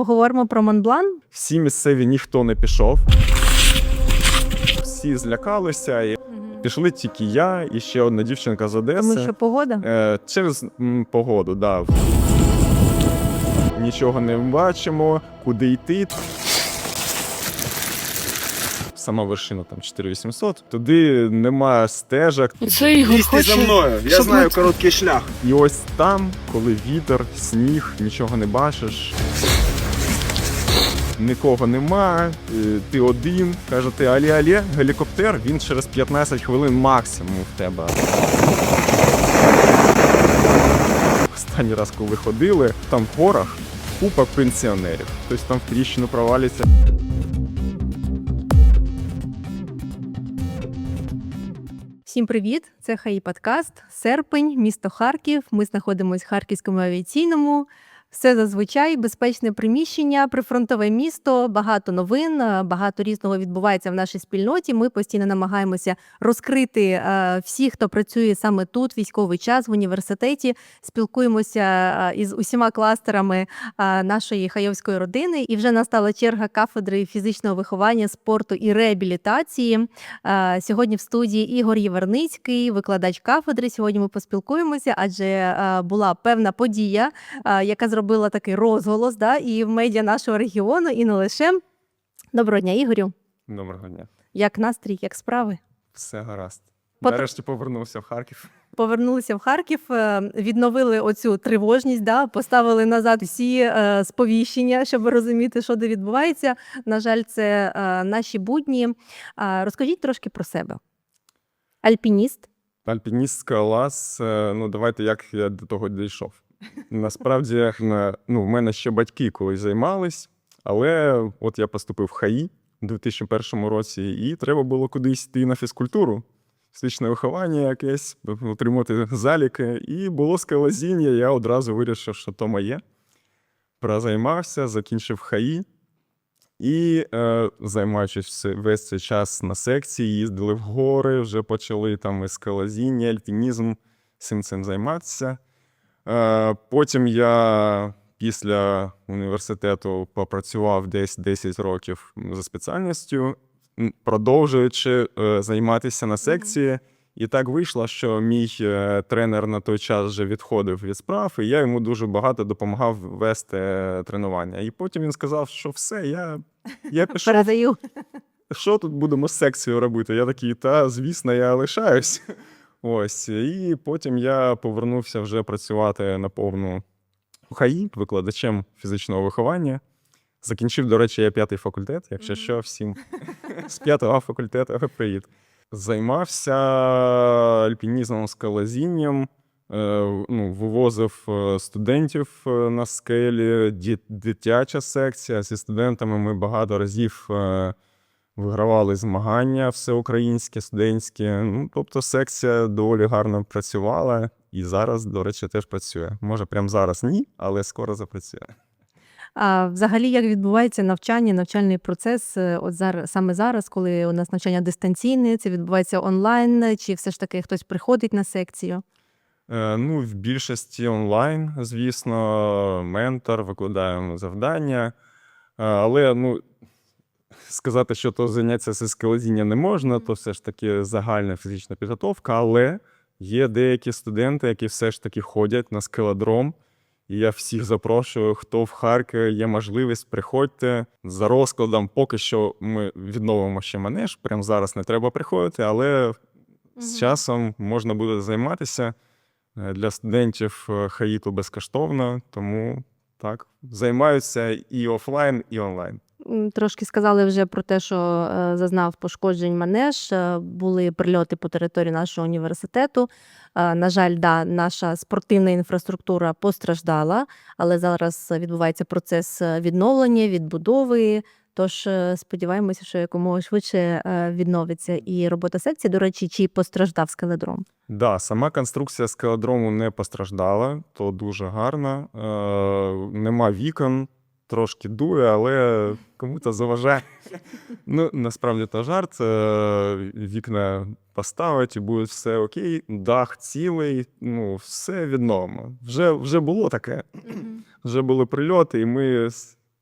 Поговоримо про Монблан. Всі місцеві ніхто не пішов. Всі злякалися і пішли тільки я і ще одна дівчинка з Одеси. Тому що погода. Е, через м, погоду, да. Нічого не бачимо, куди йти. Сама вершина там 4800. Туди нема стежок. Це Ігор Лізьте за мною, я щоб знаю ми- короткий шлях. І ось там, коли вітер, сніг, нічого не бачиш. Нікого нема, е, ти один. Кажете, алі алі гелікоптер, він через 15 хвилин максимум в тебе. Останній раз, коли ходили, там в горах купа пенсіонерів. Хтось там в тріщину провалиться. Всім привіт! Це Хаї Подкаст. Серпень, місто Харків. Ми знаходимося в Харківському авіаційному. Все зазвичай безпечне приміщення, прифронтове місто, багато новин, е, багато різного відбувається в нашій спільноті. Ми постійно намагаємося розкрити е, всіх, хто працює саме тут, військовий час в університеті. Спілкуємося е, із усіма кластерами нашої хайовської родини. І вже настала черга кафедри фізичного виховання, спорту і реабілітації. Сьогодні в студії Ігор Єверницький, викладач кафедри. Сьогодні ми поспілкуємося, адже була певна подія, яка зробила такий розголос да, і в медіа нашого регіону, і не лише. Доброго дня, Ігорю. Доброго дня. Як настрій, як справи? Все гаразд. Пот- Нарешті повернувся в Харків. Повернулися в Харків, е, відновили оцю тривожність, да, поставили назад всі е, сповіщення, щоб розуміти, що де відбувається. На жаль, це е, наші будні. А, розкажіть трошки про себе. Альпініст. Альпініст скалас. е, Ну, давайте як я до того дійшов. Насправді, ну, в мене ще батьки колись займались, але от я поступив в ХАІ у 2001 році, і треба було кудись йти на фізкультуру, фізичне виховання якесь, отримати заліки. І було скалазіння, я одразу вирішив, що то моє. Прозаймався, закінчив ХАІ. І е, займаючись весь цей час на секції, їздили в гори, вже почали там і скалазіння, альпінізм, всім цим займатися. Е, потім я після університету попрацював десь 10 років за спеціальністю, продовжуючи е, займатися на секції. І так вийшло, що мій е, тренер на той час вже відходив від справ, і я йому дуже багато допомагав вести тренування. І потім він сказав, що все, я, я пішов. Передаю. Що тут будемо з секцією робити? Я такий, та звісно, я лишаюсь. Ось. І потім я повернувся вже працювати на повну ХАІ, викладачем фізичного виховання. Закінчив, до речі, я п'ятий факультет, якщо Мгм. що, всім з п'ятого факультету привіт. Займався альпінізмом, скалазінням, е, ну, вивозив е, студентів е, на скелі, дитяча секція. Зі студентами ми багато разів вигравали змагання всеукраїнське, студентські. Ну, тобто секція доволі гарно працювала і зараз, до речі, теж працює. Може, прямо зараз ні, але скоро запрацює. А взагалі, як відбувається навчання, навчальний процес? е, От зараз саме зараз, коли у нас навчання дистанційне, це відбувається онлайн, чи все ж таки хтось приходить на секцію? Е, Ну, в більшості онлайн, звісно, ментор, викладаємо завдання. Е, Але ну, сказати, що то заняття зі скалазіння не можна, то все ж таки загальна фізична підготовка. Але є деякі студенти, які все ж таки ходять на скелодром. І я всіх запрошую, хто в Харкові є можливість, приходьте за розкладом. Поки що ми відновимо ще манеж. Прямо зараз не треба приходити, але з часом можна буде займатися. Е, Для студентів е, хаїту безкоштовно, тому так, займаються і офлайн, і онлайн. Трошки сказали вже про те, що е, зазнав пошкоджень манеж, е, були прильоти по території нашого університету. Е, На жаль, да, наша спортивна інфраструктура постраждала, але зараз відбувається процес відновлення, відбудови. Тож сподіваємося, що якомога швидше відновиться і робота секції. До речі, чи постраждав скеледром? Да, сама конструкція скелодрому не постраждала, то дуже гарно. Е, нема вікон, трошки дує, але кому-то заважає. ну, насправді то жарт. Е, вікна поставить і буде все окей. Дах цілий, ну, все відновимо. Вже, вже було таке. Вже були прильоти, і ми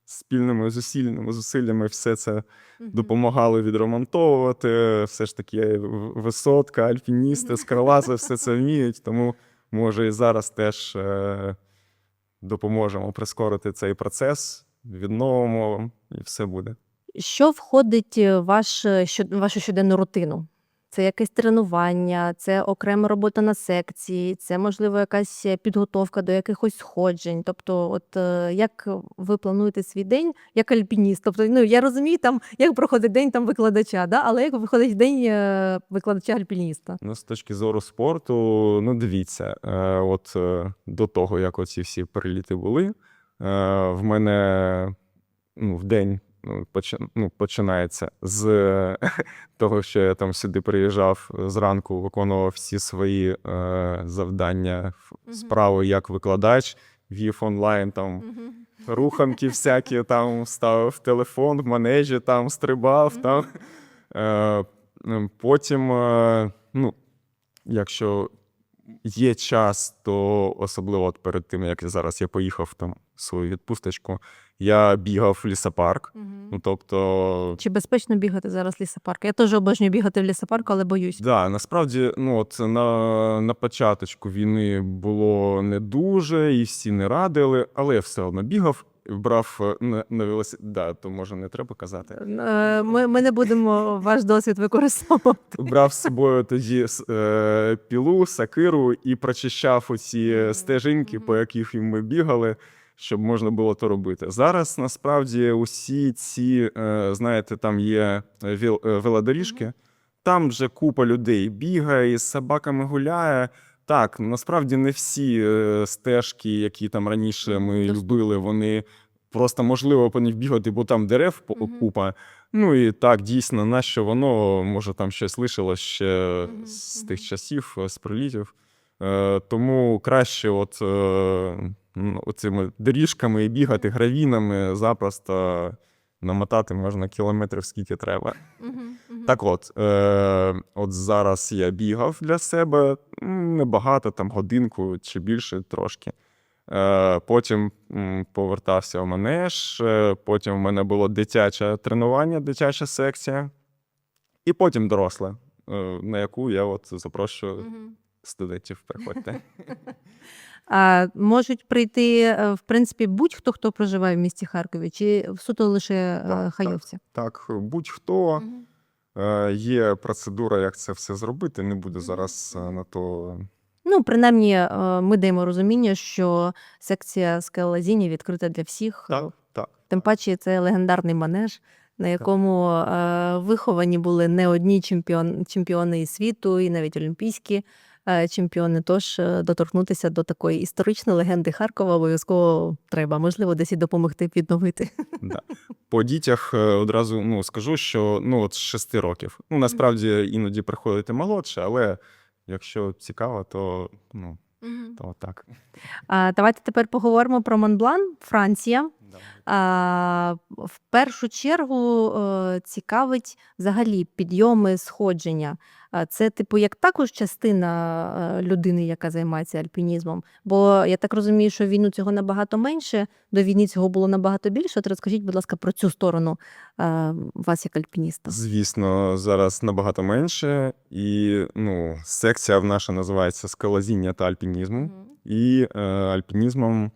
спільними зусиллями, зусиллями все це допомагали відремонтовувати. Все ж таки, висотка, альпіністи, скалолази все це вміють. Тому, може, і зараз теж е, допоможемо прискорити цей процес, відновимо, і все буде. Що входить в ваш, е, щод- в вашу щоденну рутину? Це якесь тренування, це окрема робота на секції, це, можливо, якась е, підготовка до якихось сходжень. Тобто, от е, як ви плануєте свій день як альпініст? Тобто, ну я розумію, там як проходить день там викладача, да? але як виходить день е, викладача альпініста? Ну, з точки зору спорту, ну дивіться, от до того, як оці всі приліти були, в мене ну, в день ну, ну, починається з е, того, що я там сюди приїжджав зранку, виконував всі свої е, завдання, справи як викладач, вів онлайн там руханки всякі, там ставив телефон в манежі, там стрибав. Там. Е, потім, е, ну, якщо є час, то особливо от перед тим, як я зараз я поїхав там свою відпусточку, я бігав в лісопарк. Ну, тобто, Чи безпечно бігати зараз в лісопарку? Я теж обожнюю бігати в лісопарку, але боюсь. Да, насправді, ну от на, на початочку війни було не дуже, і всі не радили, але я все одно бігав, брав е, на, на велосипед. Да, то може не треба казати. Е, Ми, ми не будемо ваш досвід використовувати. Брав з собою тоді с- е, пілу, сакиру і прочищав оці Мгм, стежинки, по яких ми бігали, щоб можна було то робити. Зараз насправді усі ці, е, знаєте, там є е, е, велодоріжки, там вже купа людей бігає з собаками гуляє. Так, насправді не всі стежки, які там раніше ми любили, вони просто можливо по них бігати, бо там дерев купа. Ну і так, дійсно, нащо воно, може, там щось лишилось ще з тих часів, з прилітів. Тому краще, от оцими доріжками і бігати гравінами запросто намотати можна кілометрів скільки треба. Так от, е, от зараз я бігав для себе небагато, там годинку чи більше трошки. Е, потім м, повертався в манеж, е, потім в мене було дитяче тренування, дитяча секція, і потім доросле, е, на яку я от запрошую студентів приходьте. А можуть прийти, е, в принципі, будь-хто, хто проживає в місті Харкові, чи суто лише е, Так, хайовці? Так, будь-хто е, є процедура, як це все зробити. Не буду зараз е, на то Ну, принаймні, е, ми даємо розуміння, що секція скелелазіння відкрита для всіх. так, так. Тим паче, це легендарний манеж, на якому е, виховані були не одні чемпіон, чемпіони і світу, і навіть олімпійські е, чемпіони. Тож е, доторкнутися до такої історичної легенди Харкова обов'язково треба. Можливо, десь і допомогти відновити. Да. По дітях е, одразу ну, скажу, що ну, от з 6 років. Ну, насправді іноді приходити молодше, але якщо цікаво, то, ну, то так. А, давайте тепер поговоримо про Монблан, Франція. А, в першу чергу е, цікавить взагалі підйоми, сходження. А це, типу, як також частина е, людини, яка займається альпінізмом. Бо я так розумію, що війну цього набагато менше, до війни цього було набагато більше. От розкажіть, будь ласка, про цю сторону е, вас як альпініста. Звісно, зараз набагато менше. І ну, секція в наша називається скалазіння та альпінізму. І е, альпінізмом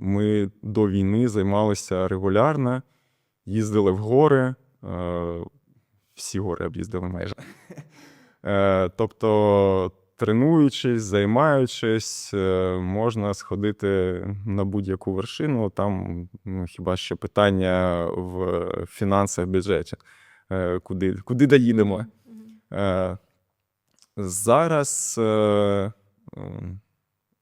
ми до війни займалися регулярно, їздили в гори, е, всі гори об'їздили майже. Е, тобто, тренуючись, займаючись, е, можна сходити на будь-яку вершину. Там ну, хіба що питання в фінансах бюджеті, куди, куди доїдемо. Зараз,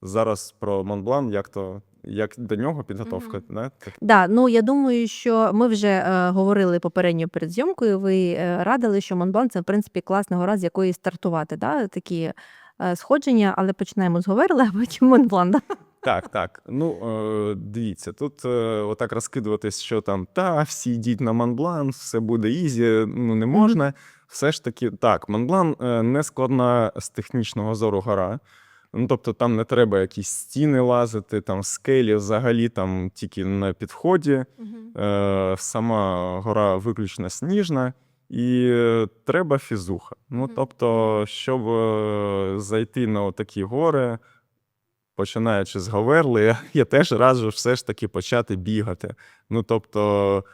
зараз про Монблан, як то як до нього підготовка, да? Так. Да, ну я думаю, що ми вже е, говорили попередньо перед зйомкою. Ви е, радили, що Монблан це в принципі класна гора, з якої стартувати. Да? Такі е, сходження, але починаємо з Говерли, а потім Монблан. Да? Так, так. Ну, е, дивіться, тут е, отак розкидуватись, що там та всі йдіть на Монблан, все буде ізі, ну не можна. Все ж таки, так, Монблан е, не складна з технічного зору гора. Ну, тобто там не треба якісь стіни лазити, там скелі взагалі там тільки на підході. Е, сама гора виключно сніжна, і треба фізуха. Ну, тобто, щоб е, зайти на такі гори, починаючи з Говерли, я, я теж раджу все ж таки почати бігати. Ну, тобто,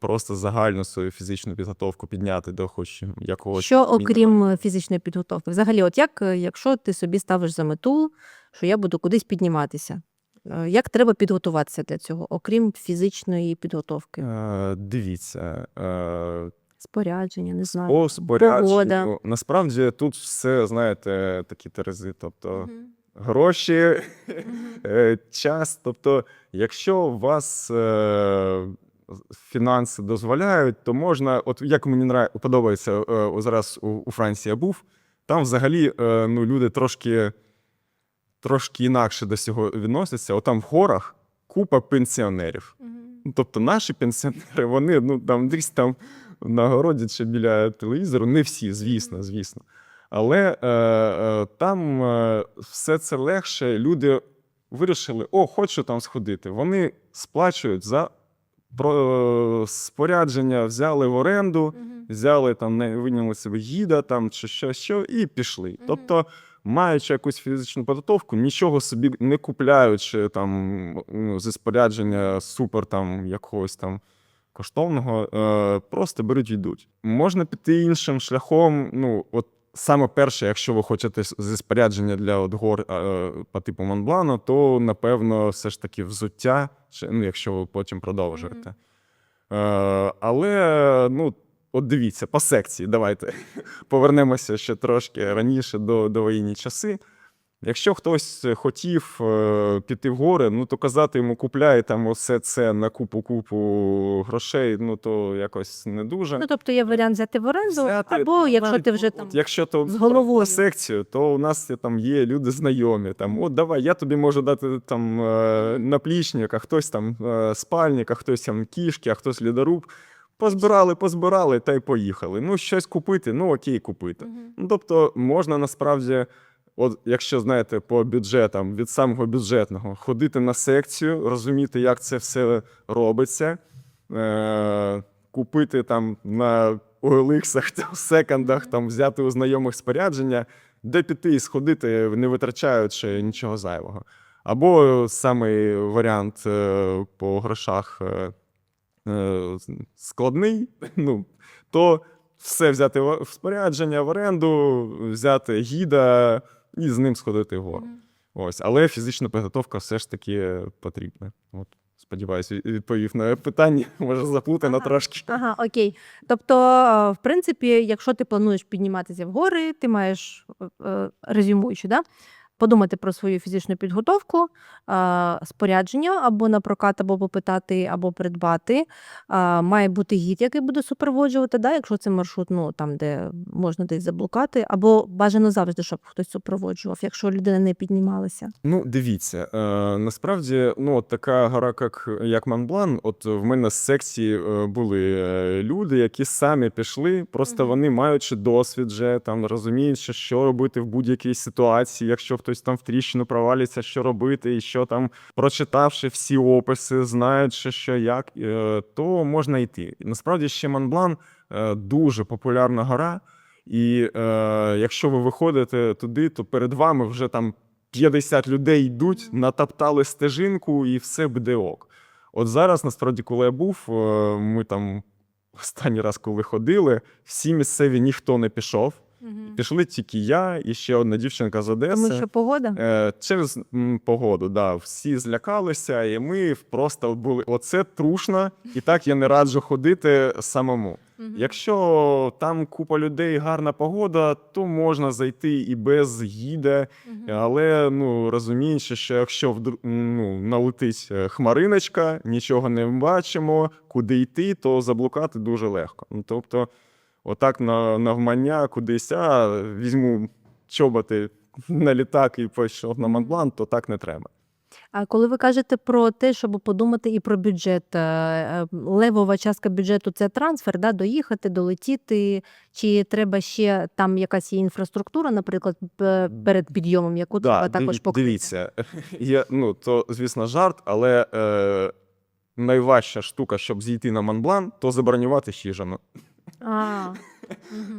просто загальну свою фізичну підготовку підняти до хоч якогось. Що окрім е, фізичної підготовки? Взагалі, от як, е, якщо ти собі ставиш за мету, що я буду кудись підніматися, е, як треба підготуватися для цього, окрім фізичної підготовки? Е, дивіться, е, Спорядження, не знаю. по спорядженню, Погода. насправді тут все, знаєте, такі терези. Тобто, Мгм. гроші, е, час. Тобто, якщо у вас е, фінанси дозволяють, то можна, от як мені подобається, е, о, зараз у, у Франції я був, там взагалі е, ну, люди трошки, трошки інакше до цього відносяться. От там в горах купа пенсіонерів. Мгм. Ну, Тобто наші пенсіонери, вони ну, там десь там на городі чи біля телевізору, не всі, звісно, звісно. Але е, е, там е, все це легше. Люди вирішили, о, хочу там сходити. Вони сплачують за про, спорядження, взяли в оренду, взяли там, не виняли себе гіда там чи що, що, і пішли. Тобто, маючи якусь фізичну підготовку, нічого собі не купляючи там ну, зі спорядження супер там якогось там коштовного, е, просто беруть і йдуть. Можна піти іншим шляхом. Ну, от саме перше, якщо ви хочете зі спорядження для от гор е, по типу Монблану, то напевно все ж таки взуття, ну, якщо ви потім продовжуєте. Е, але ну, от дивіться, по секції, давайте повернемося ще трошки раніше до, до воєнні часи. Якщо хтось хотів е, піти в гори, ну то казати йому купляй там усе це на купу-купу грошей, ну то якось не дуже. Ну, тобто є варіант взяти в оренду, Взяти, або якщо навіть, ти вже от там якщо то з головою. секцію, то у нас є, там є люди знайомі. Там, от давай, я тобі можу дати там е, наплічник, а хтось там е, спальник, а хтось там кішки, а хтось лідоруб. Позбирали, позбирали та й поїхали. Ну, щось купити, ну окей, купити. Мгм. Ну, тобто, можна насправді, от якщо знаєте, по бюджетам від самого бюджетного, ходити на секцію, розуміти, як це все робиться, е- купити там на OLX, там, секондах, там взяти у знайомих спорядження, де піти і сходити, не витрачаючи нічого зайвого. Або самий варіант е, по грошах е, е, складний, ну, то все взяти в в спорядження, в оренду, взяти гіда і з ним сходити вгору. Ось, але фізична підготовка все ж таки потрібна. От, сподіваюся, відповів на питання, може заплутано Ага. трошки. Ага, окей. Тобто, е, в принципі, якщо ти плануєш підніматися в гори, ти маєш е, резюмуючи, да? Подумати про свою фізичну підготовку, спорядження або на прокат, або попитати, або придбати. Має бути гід, який буде супроводжувати, да? якщо це маршрут, ну там, де можна десь заблукати, або бажано завжди, щоб хтось супроводжував, якщо людина не піднімалася. Ну, дивіться, е, насправді, ну, от така гора, як, як Монблан, от в мене з секції е, були е, люди, які самі пішли, просто Мгм. вони, маючи досвід, вже, там, розуміючи, що робити в будь-якій ситуації, якщо хтось там в тріщину провалиться, що робити, і що там, прочитавши всі описи, знаючи, що як, е, то можна йти. Насправді ще Монблан е, дуже популярна гора. І е, якщо ви виходите туди, то перед вами вже там 50 людей йдуть, натоптали стежинку, і все буде ок. От зараз, насправді, коли я був, ми там останній раз, коли ходили, всі місцеві ніхто не пішов. Пішли тільки я і ще одна дівчинка з Одеси. Тому що погода. Е, Через м, погоду, да, всі злякалися, і ми просто були. Оце трушно, і так я не раджу ходити самому. Якщо там купа людей, гарна погода, то можна зайти і без гіда. Але ну розуміючи, що якщо вдр- ну, налетить е, хмариночка, нічого не бачимо, куди йти, то заблукати дуже легко. Ну, тобто, отак на навмання кудись, а візьму чоботи на літак і пішов на Монблан, то так не треба. А коли ви кажете про те, щоб подумати і про бюджет, е, е, левова частка бюджету це трансфер, да, доїхати, долетіти, чи треба ще там якась є інфраструктура, наприклад, перед підйомом, яку треба також покрити? Дивіться, є, ну, то, звісно, жарт, але е, найважча штука, щоб зійти на Монблан, то забронювати хижину. А.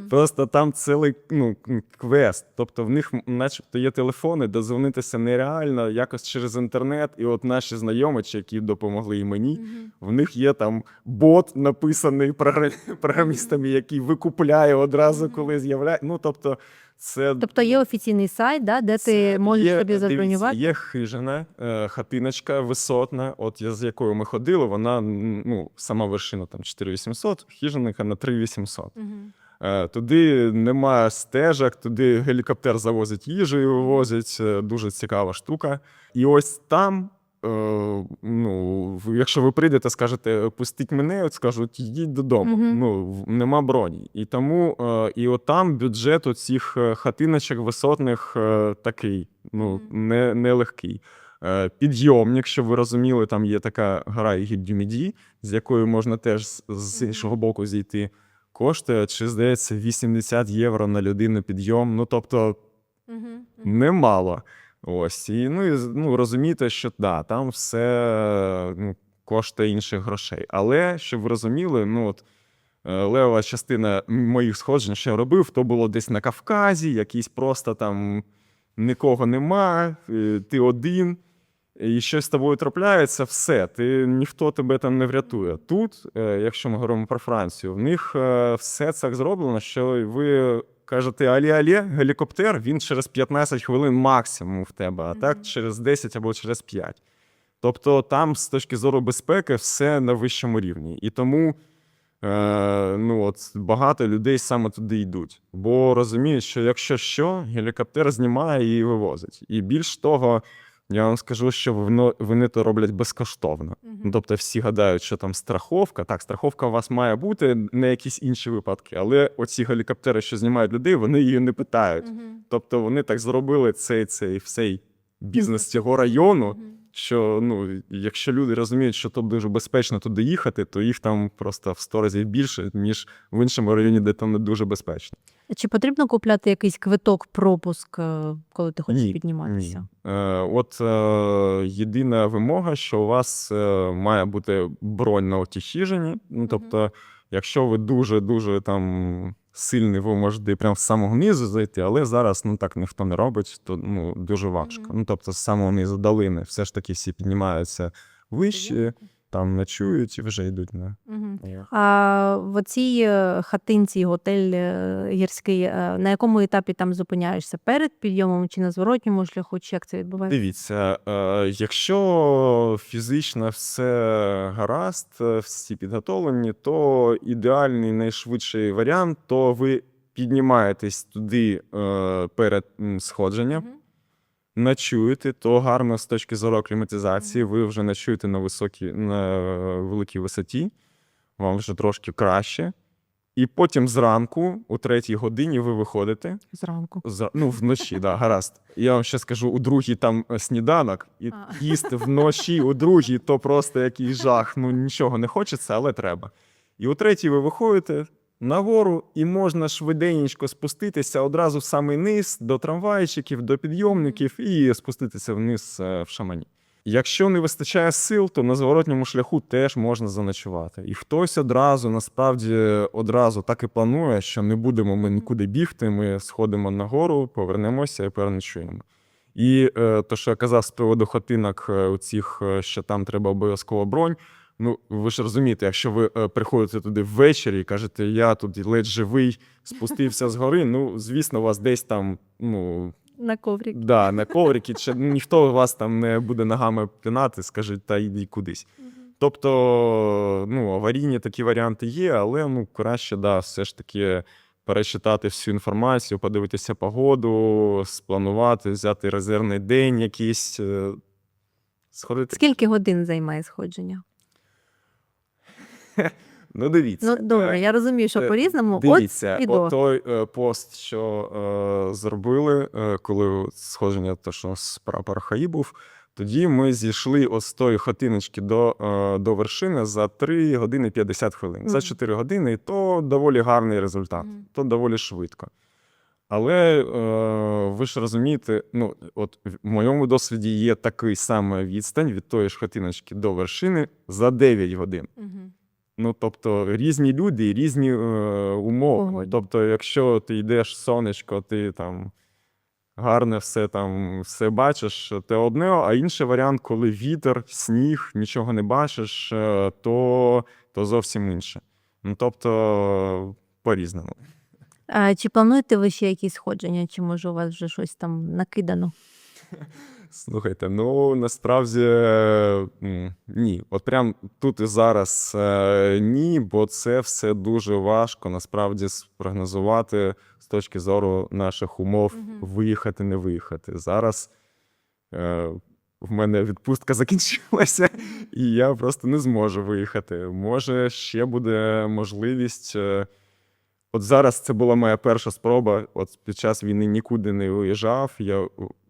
Просто там цілий ну, квест. Тобто в них, начебто, є телефони, дозвонитися нереально, якось через інтернет. І от наші знайомичі, які допомогли і мені, в них є там бот, написаний програмістами, який викупляє одразу, коли з'являє. Ну, тобто, це Тобто є офіційний сайт, да, де ти можеш є, собі дивіться, забронювати? Є хижина, е, хатиночка висотна, от я з якою ми ходили, вона ну, сама вершина там 4800, хижинка на 3800. Мгм. Е, Туди немає стежок, туди гелікоптер завозить їжу і вивозять. е, Дуже цікава штука. І ось там. Е, Ну, якщо ви прийдете, скажете, пустіть мене, от скажуть, йдіть додому. Мгм. Ну, нема броні. І тому е, і от там бюджет оцих е, хатиночок висотних такий, ну, не, нелегкий. Е, Підйомник, щоб ви розуміли, там є така гора Ігідюміді, з якою можна теж з- іншого боку зійти коштує, чи здається, 80 євро на людину підйом. Ну тобто. Мгм. немало. Ось і ну, і ну розумієте, що да, там все ну, коштує інших грошей. Але щоб ви розуміли, ну от. е, Лева частина моїх сходжень, що я робив, то було десь на Кавказі, якийсь просто там нікого нема, е, ти один, і щось з тобою трапляється, все, ти ніхто тебе там не врятує. Тут, е, якщо ми говоримо про Францію, в них все це зроблено, що ви кажете алі-алі, гелікоптер, він через 15 хвилин максимум в тебе, а так через 10 або через 5. Тобто там, з точки зору безпеки, все на вищому рівні. І тому е, ну, от, багато людей саме туди йдуть. Бо розуміють, що якщо що, гелікоптер знімає і вивозить. І більш того, я вам скажу, що вони то роблять безкоштовно. Ну, тобто всі гадають, що там страховка. Так, страховка у вас має бути на якісь інші випадки, але оці гелікоптери, що знімають людей, вони її не питають. Угу. Тобто вони так зробили цей цей всей бізнес цього району. Мгм. Що ну, якщо люди розуміють, що тут дуже безпечно туди їхати, то їх там просто в сто разів більше, ніж в іншому районі, де там не дуже безпечно. Чи потрібно купляти якийсь квиток, пропуск, е, коли ти хочеш Ні, підніматися? Е, от е, єдина вимога, що у вас е, має бути бронь на оті. Ну, тобто, якщо ви дуже-дуже там сильний, можете прямо з самого низу зайти, але зараз ну так ніхто не робить, то ну дуже важко. Мгм. Ну тобто, з самого низу долини все ж таки всі піднімаються вище, там ночують і вже йдуть на. Мгм. А в цій е, хатинці, готель е, гірський, е, на якому етапі там зупиняєшся? Перед підйомом чи на зворотньому шляху? Чи як це відбувається? Дивіться, якщо фізично все гаразд, всі підготовлені, то ідеальний найшвидший варіант, то ви піднімаєтесь туди перед сходженням. Ночуєте, то гарно з точки зору акліматизації, ви вже ночуєте на високій, на великій висоті, вам вже трошки краще. І потім зранку, о третій годині, ви виходите. Зранку. За, ну, вночі, да, гаразд. Я вам ще скажу, у другій там е, сніданок, і А. їсти вночі у другій, то просто якийсь жах. Ну нічого не хочеться, але треба. І у третій ви виходите нагору, і можна швиденько спуститися одразу в самий низ до трамвайчиків, до підйомників і спуститися вниз е, в шамані. Якщо не вистачає сил, то на зворотньому шляху теж можна заночувати. І хтось одразу, насправді, одразу так і планує, що не будемо ми нікуди бігти, ми сходимо на гору, повернемося і переночуємо. І е, то, що я казав з приводу хатинок, е, у цих, що там треба обов'язково бронь. Ну, ви ж розумієте, якщо ви е, приходите туди ввечері і кажете, я тут ледь живий, спустився з гори, ну, звісно, у вас десь там, ну, На коврик. Да, на коврики, чи ніхто вас там не буде ногами пинати, скаже, та йди кудись. Тобто, ну, аварійні такі варіанти є, але ну, краще, да, все ж таки перечитати всю інформацію, подивитися погоду, спланувати, взяти резервний день якийсь, е, сходити. Скільки годин займає сходження? Ну, дивіться. Ну добре, я розумію, що е, по-різному. Дивіться, От і той е, пост, що е, зробили, е, коли сходження, то що з прапор Хаї був, Тоді ми зійшли з тої хатиночки до, е, до вершини за 3 години 50 хвилин. За 4 години, і то доволі гарний результат, Мгм. то доволі швидко. Але е, ви ж розумієте, ну, от в моєму досвіді є такий самий відстань від тої ж хатиночки до вершини за 9 годин. Мгм. Ну, тобто різні люди і різні е, умови. Погодні. Тобто, якщо ти йдеш сонечко, ти там гарне все там все бачиш, те одне, а інший варіант, коли вітер, сніг, нічого не бачиш, е, то, то зовсім інше. Ну, тобто, по-різному. А чи плануєте ви ще якісь сходження, чи може у вас вже щось там накидано? Слухайте, ну насправді ні. От прям тут і зараз е, ні, бо це все дуже важко насправді спрогнозувати з точки зору наших умов виїхати, не виїхати. Зараз е, в мене відпустка закінчилася, і я просто не зможу виїхати. Може, ще буде можливість. е, От зараз це була моя перша спроба. От під час війни нікуди не виїжджав. Я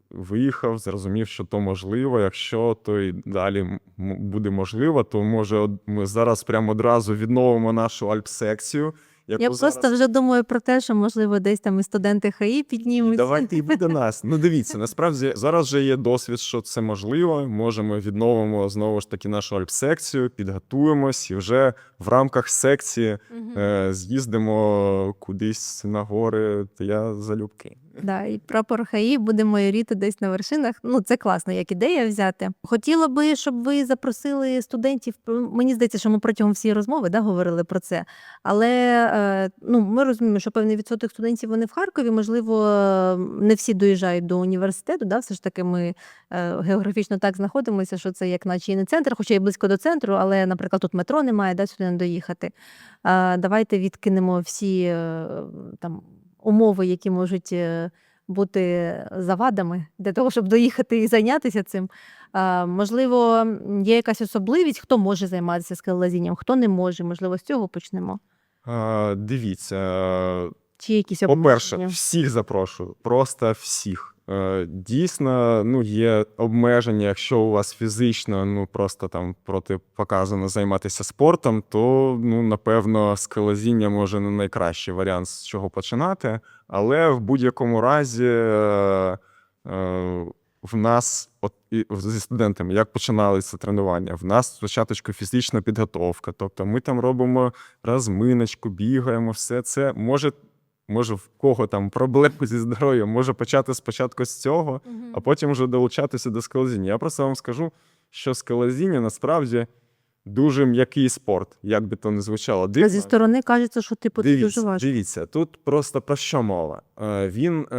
виїхав, зрозумів, що то можливо. Якщо то і далі буде можливо, то може ми зараз прямо одразу відновимо нашу альп-секцію. Яку Я зараз... просто вже думаю про те, що можливо десь там і студенти ХАІ піднімуться. Давайте і до нас. Ну дивіться, насправді зараз вже є досвід, що це можливо. Можемо відновимо знову ж таки нашу альп-секцію, підготуємось і вже в рамках секції Мгм. е, з'їздимо кудись на гори. То я залюбки. Да, і прапор ХАІ буде майоріти десь на вершинах. Ну, це класно, як ідея взяти. Хотіла би, щоб ви запросили студентів. Мені здається, що ми протягом всієї розмови да, говорили про це. Але е, ну, ми розуміємо, що певний відсоток студентів вони в Харкові. Можливо, не всі доїжджають до університету. Да? Все ж таки, ми е, географічно так знаходимося, що це як наче і не центр, хоча і близько до центру, але, наприклад, тут метро немає, да, сюди не доїхати. Давайте відкинемо всі е, там умови, які можуть е, бути завадами для того, щоб доїхати і зайнятися цим. Можливо, є якась особливість, хто може займатися скелелазінням, хто не може. Можливо, з цього почнемо. Дивіться, Чи якісь По-перше, всіх запрошую, просто всіх. Е, Дійсно, ну є обмеження, якщо у вас фізично ну просто там протипоказано займатися спортом, то ну напевно скалозіння може не найкращий варіант з чого починати. Але в будь-якому разі е, е, в нас, от і зі студентами, як починалися тренування, в нас спочатку фізична підготовка. Тобто ми там робимо розминочку, бігаємо, все це може може в кого там проблеми зі здоров'ям, може почати спочатку з цього, Мгм. а потім вже долучатися до скалозіння. Я просто вам скажу, що скалозіння насправді дуже м'який спорт, як би то не звучало. А Дивно. зі сторони кажеться, що типу це дуже важко. дивіться, тут просто про що мова? Е, він е,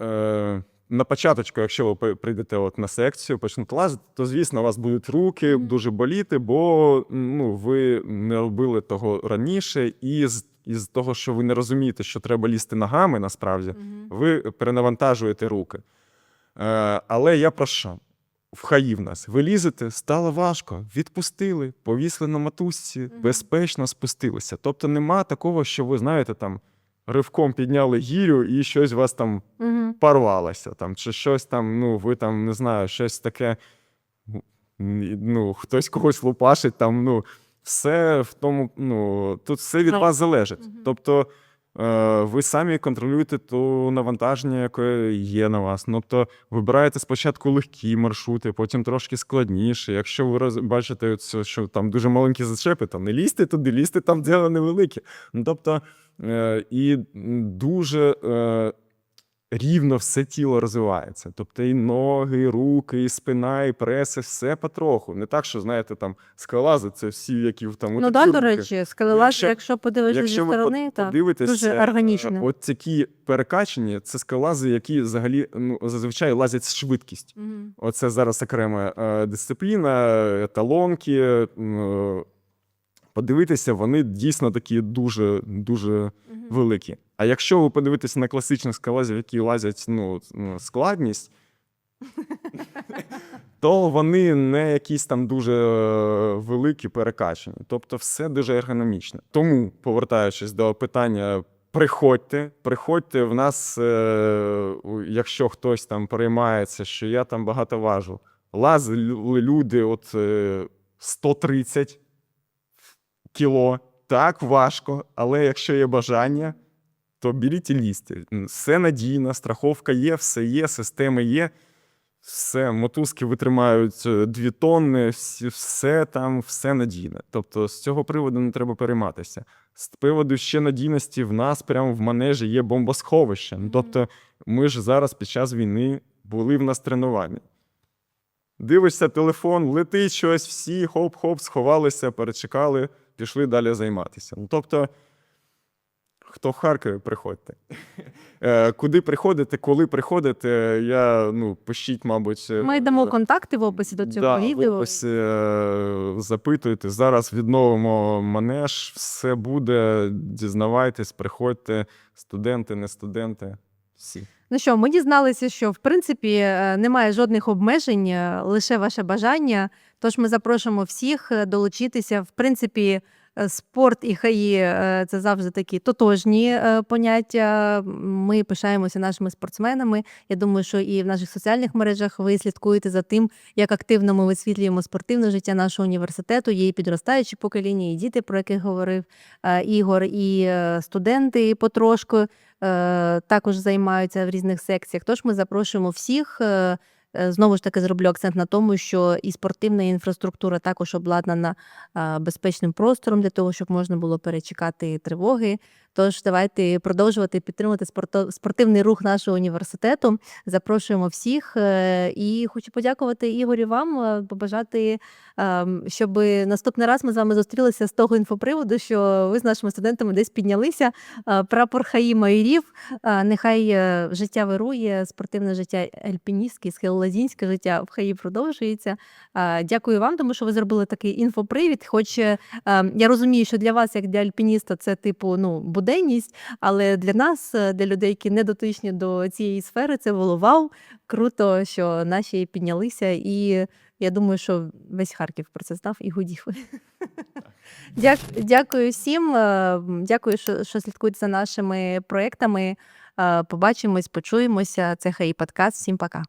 е, на початку, якщо ви прийдете от на секцію, почнете лазити, то звісно, у вас будуть руки дуже боліти, бо ну, ви не робили того раніше, і з, із того, що ви не розумієте, що треба лізти ногами, насправді, Мгм. ви перенавантажуєте руки. Е, але я про що? В хаї в нас. Ви лізете, стало важко, відпустили, повісли на матусці, Мгм. безпечно спустилися. Тобто нема такого, що ви знаєте, там ривком підняли гірю і щось у вас там Мгм. порвалося, там, чи щось там, ну, ви там, не знаю, щось таке, ну, хтось когось лупашить, там, ну, все в тому, ну, тут все від Ну, вас залежить. Тобто е, ви самі контролюєте то навантаження, яке є на вас. Ну, Тобто вибираєте спочатку легкі маршрути, потім трошки складніше. Якщо ви роз... бачите, що там дуже маленькі зачепи, то не лізьте туди, лізьте там, де вони великі. Ну, тобто, е, і дуже е, рівно все тіло розвивається. Тобто і ноги, і руки, і спина, і преси, все потроху. Не так, що, знаєте, там скалази, це всі, які там. Ну так, до речі, скелелаз, Якщо- якщо подивишся зі сторони, так. дуже е, органічно. От такі перекачені, це скалази, які взагалі ну, зазвичай лазять з швидкістю. Мгм. Оце зараз окрема е, дисципліна, еталонки. Е, Подивитися, вони дійсно такі дуже дуже великі. А якщо ви подивитеся на класичних скалазів, які лазять ну, складність, то вони не якісь там дуже е, великі, перекачані. Тобто, все дуже ергономічно. Тому, повертаючись до питання. Приходьте, приходьте в нас, е, якщо хтось там переймається, що я там багато важу. лазили люди от е, 130 кіло. Так, важко, але якщо є бажання, то беріть і лізьте. Все надійно, страховка є, все є, системи є. Все, мотузки витримають е, дві тонни, всі, все там, все надійне. Тобто з цього приводу не треба перейматися. З приводу ще надійності в нас прямо в манежі є бомбосховище. Ну, Тобто, ми ж зараз під час війни були в нас тренуванні. Дивишся, телефон, летить щось, всі хоп-хоп, сховалися, перечекали, пішли далі займатися. Ну, тобто, хто в Харкові, приходьте. Е, Куди приходите, коли приходите, я ну, пишіть, мабуть. е, Ми дамо контакти в описі до цього да, відео. в описі, е, запитуйте. Зараз відновимо манеж, все буде. Дізнавайтесь, приходьте, студенти, не студенти. Всі. Ну що, ми дізналися, що в принципі е, немає жодних обмежень, е, лише ваше бажання. Тож ми запрошуємо всіх е, долучитися. В принципі, спорт і хаї е, це завжди такі тотожні е, поняття. Ми пишаємося нашими спортсменами. Я думаю, що і в наших соціальних мережах ви слідкуєте за тим, як активно ми висвітлюємо спортивне життя нашого університету. І підростаючі покоління, і діти, про яких говорив е, Ігор, і е, студенти потрошку е, також займаються в різних секціях. Тож ми запрошуємо всіх. Е, Знову ж таки зроблю акцент на тому, що і спортивна інфраструктура також обладнана безпечним простором для того, щоб можна було перечекати тривоги. Тож давайте продовжувати підтримувати спортивний рух нашого університету. Запрошуємо всіх е, і хочу подякувати Ігорю вам, е, побажати, ем, щоб наступний раз ми з вами зустрілися з того інфоприводу, що ви з нашими студентами десь піднялися. Е, Прапор Хаї Майорів. Е, Нехай е, життя вирує, спортивне життя альпіністське, схилолазінське життя в Хаї продовжується. Е, Дякую вам, тому що ви зробили такий інфопривід. Хоч е, ем, я розумію, що для вас, як для альпініста, це типу ну буденність, але для нас, е, для людей, які не дотичні до цієї сфери, це було вау. Круто, що наші піднялися, і я думаю, що весь Харків про це знав і гудів. Дякую всім. е, Дякую, що, слідкуєте за нашими проектами. Е, Побачимось, почуємося. Це хай подкаст. Всім пока.